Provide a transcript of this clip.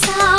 사